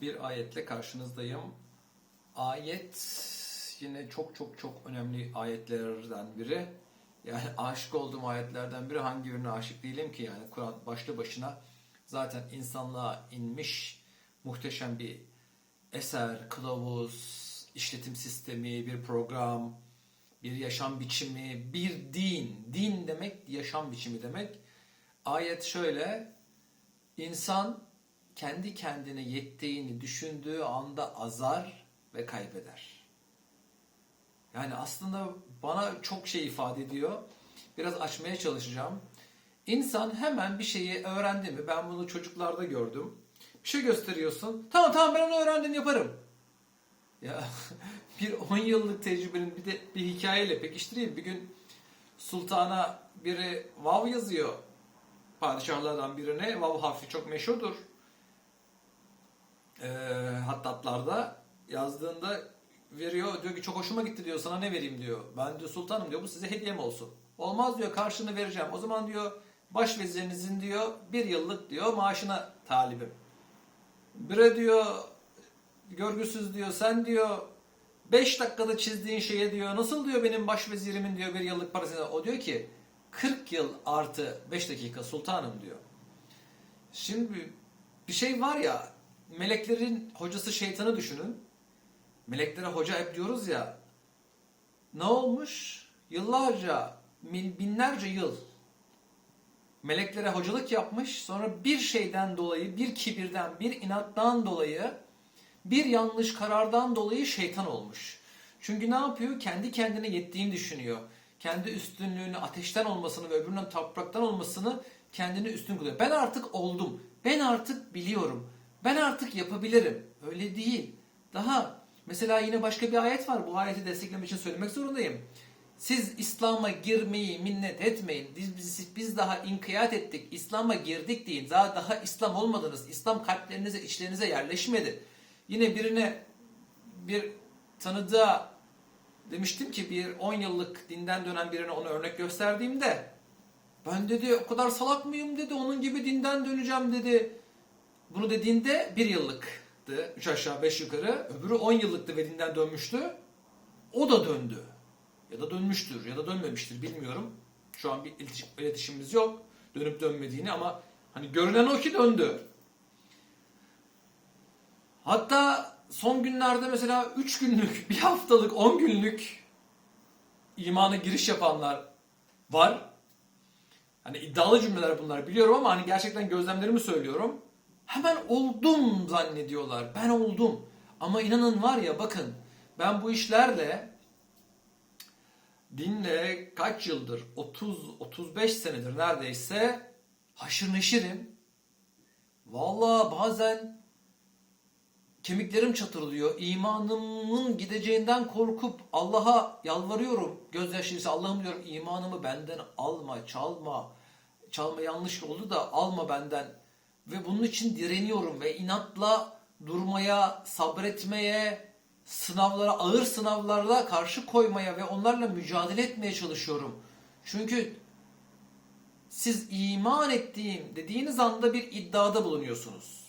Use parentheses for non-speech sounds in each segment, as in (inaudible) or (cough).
bir ayetle karşınızdayım. Ayet yine çok çok çok önemli ayetlerden biri. Yani aşık olduğum ayetlerden biri hangi birine aşık değilim ki yani Kur'an başlı başına zaten insanlığa inmiş muhteşem bir eser, kılavuz, işletim sistemi, bir program, bir yaşam biçimi, bir din. Din demek yaşam biçimi demek. Ayet şöyle, insan kendi kendine yettiğini düşündüğü anda azar ve kaybeder. Yani aslında bana çok şey ifade ediyor. Biraz açmaya çalışacağım. İnsan hemen bir şeyi öğrendi mi? Ben bunu çocuklarda gördüm. Bir şey gösteriyorsun. Tamam tamam ben onu öğrendim yaparım. Ya (laughs) bir 10 yıllık tecrübenin bir de bir hikayeyle pekiştireyim. Bir gün sultana biri vav yazıyor. Padişahlardan birine. Vav harfi çok meşhurdur. Ee, hattatlarda yazdığında veriyor. Diyor ki çok hoşuma gitti diyor. Sana ne vereyim diyor. Ben diyor sultanım diyor. Bu size hediyem olsun. Olmaz diyor. Karşını vereceğim. O zaman diyor başvezirinizin diyor bir yıllık diyor maaşına talibim. Bire diyor görgüsüz diyor sen diyor 5 dakikada çizdiğin şeye diyor nasıl diyor benim başvezirimin diyor bir yıllık parasını o diyor ki 40 yıl artı 5 dakika sultanım diyor. Şimdi bir şey var ya meleklerin hocası şeytanı düşünün. Meleklere hoca hep diyoruz ya ne olmuş? Yıllarca, binlerce yıl meleklere hocalık yapmış. Sonra bir şeyden dolayı, bir kibirden, bir inattan dolayı, bir yanlış karardan dolayı şeytan olmuş. Çünkü ne yapıyor? Kendi kendine yettiğini düşünüyor. Kendi üstünlüğünü ateşten olmasını ve öbürünün topraktan olmasını kendini üstün kılıyor. Ben artık oldum. Ben artık biliyorum. Ben artık yapabilirim. Öyle değil. Daha mesela yine başka bir ayet var. Bu ayeti desteklemek için söylemek zorundayım. Siz İslam'a girmeyi minnet etmeyin. Biz, biz, daha inkiyat ettik. İslam'a girdik deyin. Daha, daha İslam olmadınız. İslam kalplerinize, içlerinize yerleşmedi. Yine birine bir tanıdığa demiştim ki bir 10 yıllık dinden dönen birine onu örnek gösterdiğimde ben dedi o kadar salak mıyım dedi onun gibi dinden döneceğim dedi. Bunu dediğinde bir yıllıktı. Üç aşağı beş yukarı. Öbürü 10 yıllıktı ve dinden dönmüştü. O da döndü. Ya da dönmüştür ya da dönmemiştir bilmiyorum. Şu an bir iletişim, iletişimimiz yok. Dönüp dönmediğini ama hani görünen o ki döndü. Hatta son günlerde mesela 3 günlük, (laughs) bir haftalık, 10 günlük imana giriş yapanlar var. Hani iddialı cümleler bunlar biliyorum ama hani gerçekten gözlemlerimi söylüyorum. Hemen oldum zannediyorlar. Ben oldum. Ama inanın var ya bakın ben bu işlerle dinle kaç yıldır 30 35 senedir neredeyse haşır neşirim. Vallahi bazen kemiklerim çatırlıyor. İmanımın gideceğinden korkup Allah'a yalvarıyorum. Gözyaşıysa Allah'ım diyorum imanımı benden alma, çalma. Çalma yanlış oldu da alma benden. Ve bunun için direniyorum ve inatla durmaya, sabretmeye, sınavlara, ağır sınavlarla karşı koymaya ve onlarla mücadele etmeye çalışıyorum. Çünkü siz iman ettiğim dediğiniz anda bir iddiada bulunuyorsunuz.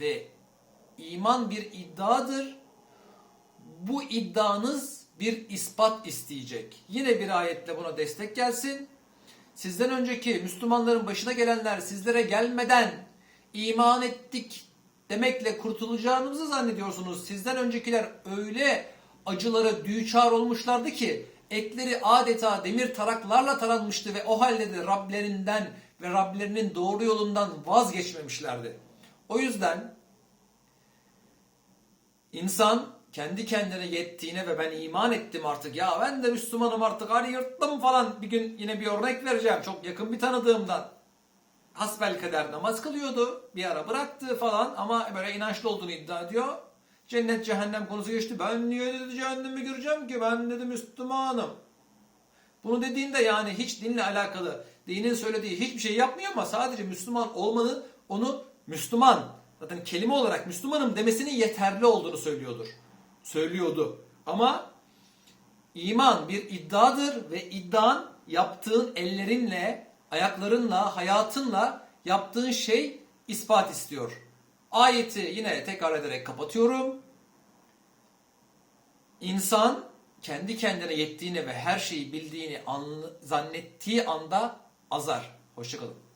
Ve iman bir iddiadır. Bu iddianız bir ispat isteyecek. Yine bir ayetle buna destek gelsin. Sizden önceki Müslümanların başına gelenler sizlere gelmeden iman ettik demekle kurtulacağınızı zannediyorsunuz. Sizden öncekiler öyle acılara düçar olmuşlardı ki etleri adeta demir taraklarla taranmıştı ve o halde de Rablerinden ve Rablerinin doğru yolundan vazgeçmemişlerdi. O yüzden insan kendi kendine yettiğine ve ben iman ettim artık. Ya ben de Müslümanım artık hani yırttım falan. Bir gün yine bir örnek vereceğim. Çok yakın bir tanıdığımdan. Hasbel kader namaz kılıyordu. Bir ara bıraktı falan ama böyle inançlı olduğunu iddia ediyor. Cennet cehennem konusu geçti. Ben niye dedi cehennemi gireceğim ki? Ben dedi Müslümanım. Bunu dediğinde yani hiç dinle alakalı dinin söylediği hiçbir şey yapmıyor ama sadece Müslüman olmanın onu Müslüman zaten kelime olarak Müslümanım demesinin yeterli olduğunu söylüyordur söylüyordu. Ama iman bir iddiadır ve iddian yaptığın ellerinle, ayaklarınla, hayatınla yaptığın şey ispat istiyor. Ayeti yine tekrar ederek kapatıyorum. İnsan kendi kendine yettiğini ve her şeyi bildiğini zannettiği anda azar. Hoşçakalın.